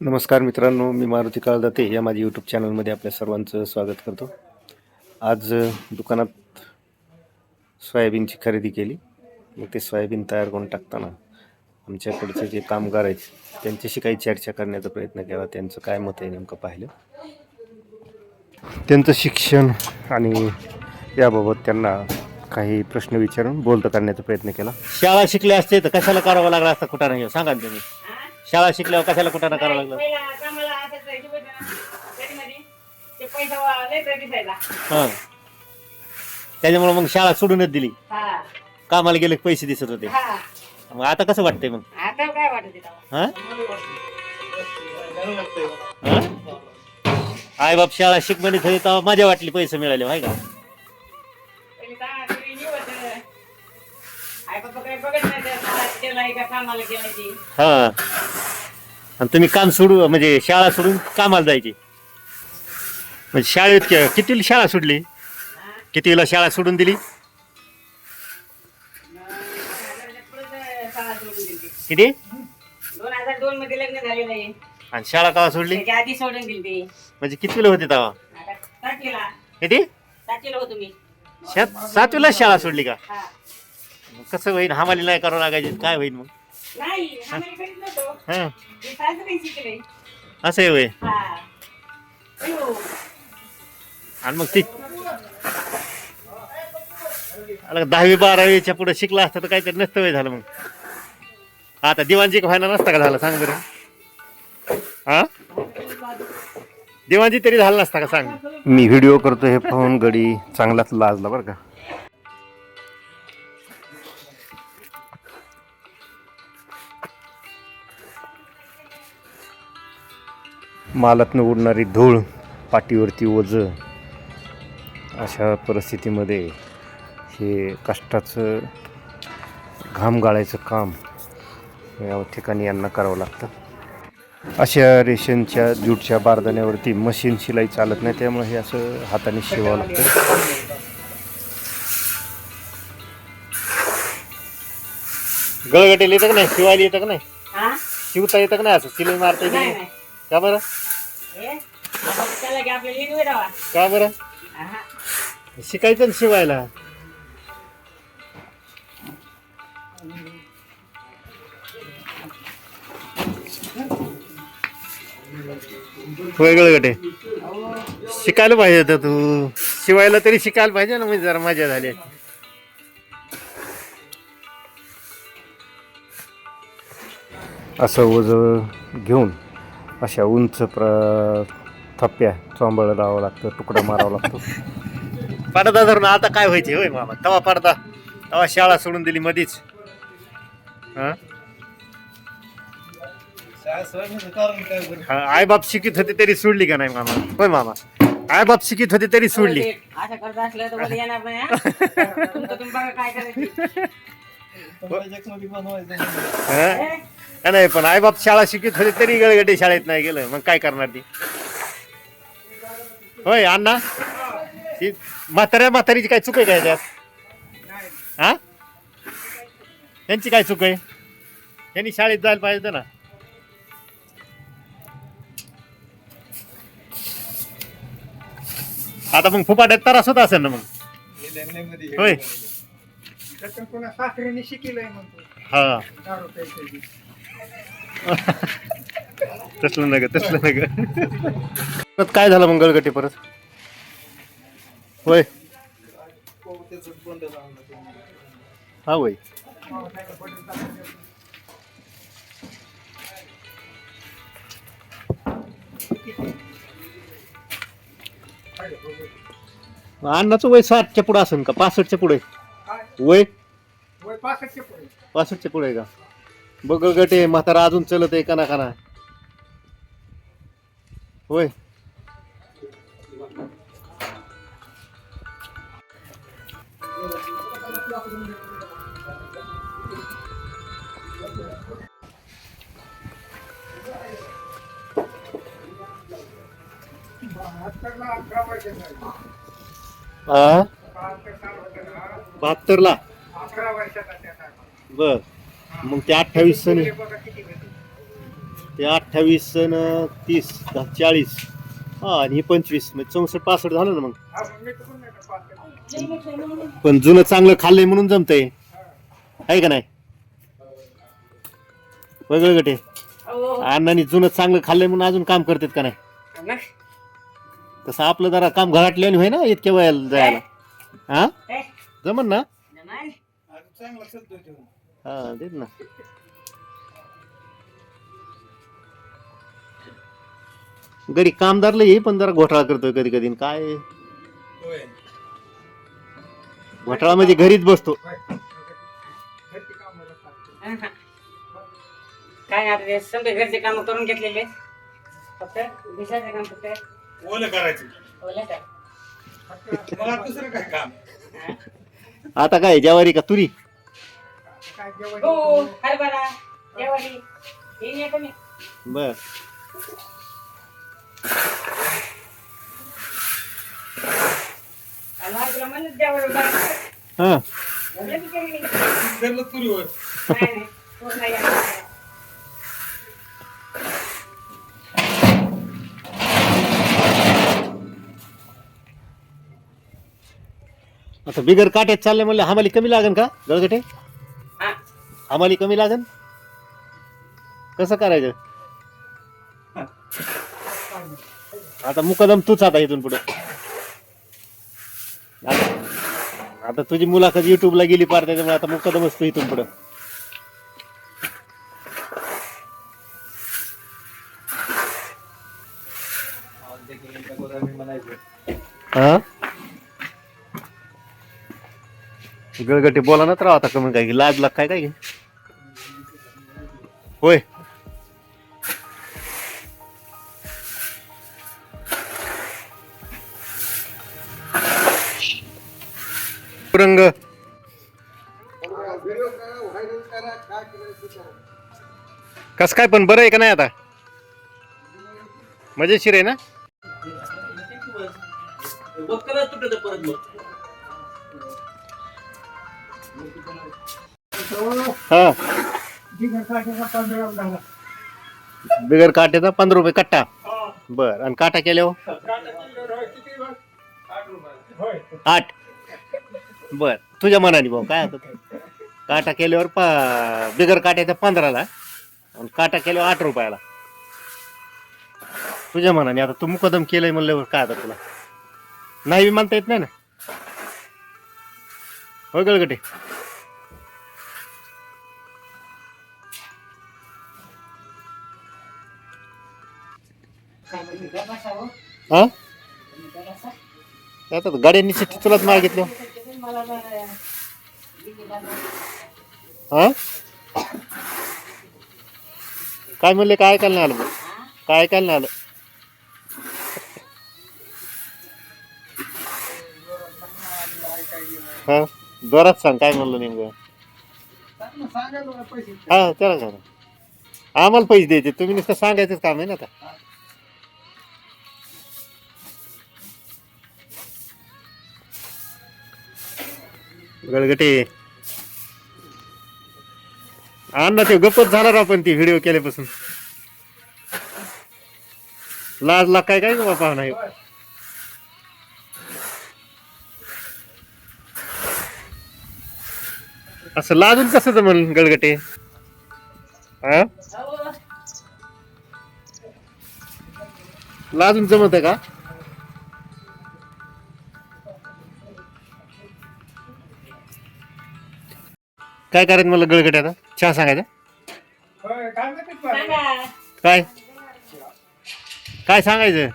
नमस्कार मित्रांनो मी मारुती काळदाते या माझ्या यूट्यूब चॅनलमध्ये आपल्या सर्वांचं स्वागत करतो. आज दुकानात सोयाबीनची खरेदी केली. मग ते सोयाबीन तयार करून टाकताना आमच्याकडचे जे कामगार आहेत त्यांच्याशी काही चर्चा करण्याचा प्रयत्न केला. त्यांचं काय मत आहे नेमकं पाहिलं. त्यांचं शिक्षण आणि याबाबत त्यांना काही प्रश्न विचारून बोलतं करण्याचा प्रयत्न केला. शाळा शिकले असते तर कशाला करावं लागला असता कुठं नाही. सांगा तुम्ही. शाळा शिकल्यावर कशाला कुठं करावं लागलं पहिला कामाला आता जायचं होतं ना, शेतीमध्ये. ते पैसा वा- लय तर दिसायला. हां त्याच्यामुळे मग शाळा सोडूनच दिली हा, कामाला गेले की पैसे दिसत होते हा. मग आता कसं वाटतंय मग आता काय वाटत आहे तेव्हा? हा आई बाप शाळा शिक म्हणत होते तेव्हा मजा वाटली पैसे मिळाले माहिती का पहिले ता- तुम्ही निवडतं. आई बाबा काही बघत नाही त्या शाळेत गेलाय का कामाला गेलाय ते. हा आणि तुम्ही काम सोडू म्हणजे शाळा सोडून कामाला जायची. म्हणजे शाळेत कि- किती शाळा सोडली? कितीला शाळा सोडून दिली? शाळा सोडून दिली. किती? दोन हजार दोन मध्ये लग्न झालेलं आहे. आणि शाळा केव्हा सोडली? त्याच्या आधी सोडून दिली म्हणजे कितवीला होते तेव्हा आता सातवीला. किती? सातवीला सात सातवीला शाळा सोडली का? हा. मग कसं होईल हमाली नाही करावं लागायची. काय होईल मग? हा. असं आहे होय. हा. अयो. आणि मग ती दहावी बारावीच्या पुढे शिकला असतं तर काहीतरी नसतं होय झालं मग. आता दिवाणजी व्हायला नसता का झालं? सांग बरं. हा? दिवाणजी तरी झालं नसता का? सांग. मी व्हिडिओ करतो हे पाहून गडी चांगलाच लाजला बरं का. मालातनं उडणारी धूळ पाठीवरती ओझ अशा परिस्थितीमध्ये हे कष्टाचं घाम गाळायचं काम या ठिकाणी यांना करावं लागतं. अशा रेशनच्या ज्यूटच्या बारदाण्यावरती मशीन शिलाई चालत नाही त्यामुळे हे असं हाताने शिवावं लागतं. गळगटेल येतं का नाही? शिवायला येतं का नाही? हा? शिवता येतं का नाही असं? शिलाई मारता येतं का बरं? की बरं? आहा. शिकायचं ना शिवायला. होय गळगटे शिकायला पाहिजे होतं तू. शिवायला तरी शिकायला पाहिजे ना म्हणजे जरा मजा झाली. असं ओझं घेऊन. अशा उंच प्र थप्प्या चोंबळ लावावं लागतं तुकडा मारावं लागतो. पडदा धरून आता काय व्हायचे? होय मामा तवा पडदा. तवा शाळा सोडून दिली मधीच. हा? हा, आईबाप शिकित होते तरी सोडली का नाही मामा? होय मामा आईबाप शिकित होते तरी सोडली. असं करत असलं तर वर येणार नाही हा? तुमचं तुम्ही बघा काय करायचं. हा? का नाही पण आईबाप शाळा शिकित होते तरी गळगटे शाळेत नाही गेलं मग काय करणार ती? होय अण्णा? ती म्हाताऱ्या म्हातारीची काय चूक आहे काय त्यात हा? त्यांची काय चूक आहे? त्यांनी शाळेत जायला पाहिजे ना. आता मग फुपाट्यात त्रास होत असेल ना मग? होय. सासरीने शिकलंय म्हणतो हा दारू प्यायची तसलं नग तसलं नग परत काय झालं मग गळगटे परत? होय. हा होय. अण्णाचं वय साठच्या पुढे असेल का? पासष्टच्या पुढे वय वय पासष्टचे पुढे पासष्टच्या पुढे का? बघ गटे म्हातारा अजून चलत आहे काना कना होय. बहात्तरला. बहात्तर अकरा वर्षाचा ला. बर. मग ते अठ्ठावीस सनी ते अठ्ठावीस सण तीस चाळीस. हा आणि हे पंचवीस. म्हणजे चौसष्ट पासष्ट झालं ना मग? पण जुनं चांगलं खाल्लंय म्हणून जमतंय. आहे का नाही? वेगळं गटे अण्णानी जुनं चांगलं खाल्लंय म्हणून अजून काम करतात का नाही? तसं आपलं जरा काम घराटल्याने होय ना इतक्या वयाला जायला. हा? जमन ना? हा तेच ना घरी कामदारला ये पण जरा घोटाळा करतोय कधी कधी काय होय. घोटाळा म्हणजे घरीच बसतो. घरची कामं. हा. काय आता ते घरचे काम करून घेतलेले फक्त दिशाचे काम फक्त ओलं करायचं ओलं का? फक्त मला दुसरं काय काम. आता काय ज्वारी का तुरी गहू हरभरा ज्वारी हे नाही कमी बर. हा. धरलं नाही, आहे. आता बिगर काट्यात चालले म्हणलं हमाली कमी लागन का गळगटे. आम्हाला कमी लागेल? कसं करायचं? आता मुकदम तूच आता इथून पुढे. आता तुझी मुलाखत युट्यूबला गेली पार त्याच्यामुळे आता मुकदमच तू इथून पुढे. हा? गळगटी बोला ना तर आता कमी काय? लाज लाग काय काय? होय रंग कस काय पण बरं आहे का नाही आता मजेशीर आहे ना हा बिगर काट्याचा पंधरा रुपये कट्टा हा. बर आणि काटा केल्यावर होय, बघ? आठ. होय. बर तुझ्या मनाने भाऊ काय आता ते? काटा केल्यावर पा बिगर काट्याचा पंधराला आणि काटा केल्यावर आठ रुपयाला तुझ्या मनाने आता तू मुकदम केलंय म्हणल्यावर काय आता तुला नाही बी म्हणता येत नाही ना हो गळगटे हा. आता गाड्यांनी चिठ्ठी तुलाच मागितलं. हा काय म्हणले? काय ऐकायला नाही आलं मग? काय ऐकायला नाही आलं. हा? जोरात सांग काय म्हणलं नेमकं? हा त्याला सांग. आम्हाला पैसे द्यायचे. तुम्ही नुसतं सांगायचंच काम आहे ना आता. गळगटे. अण्णा ते गप्पच झाला राव पण ती व्हिडिओ केल्यापासून. लाज ला काय काय बाबा नाही. असं लाजून कसं जमल गळगटे? हा लाजून जमत आहे का? काय करायचं मला गळगटे आता? चहा सांगायचा. काय? काय सांगायचं?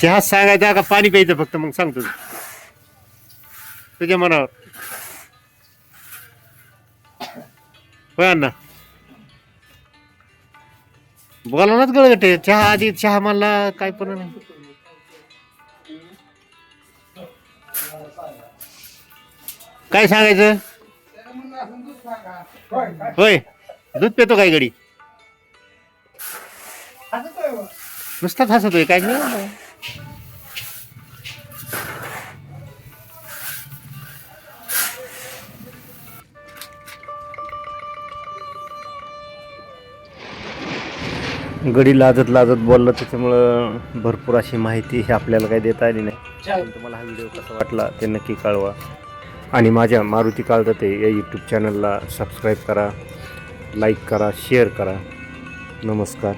चहा सांगायचा का पाणी प्यायचं फक्त? मग सांगतो तुझ्या मनावर. होय अण्णा? बोला नाच गळगटे. चहा आधी चहा मला काय पण नाही. काय सांगायचं? होय, दूध पितो काय गडी नुसताच हसतोय काय नाही. गडी लाजत लाजत बोलला त्याच्यामुळं भरपूर अशी माहिती ही आपल्याला काही देता आली नाही. तुम्हाला हा व्हिडिओ कसा वाटला ते नक्की कळवा. आणि माझ्या मारुती काळदाते या यूट्यूब चॅनलला सबस्क्राईब करा लाईक करा शेअर करा. नमस्कार.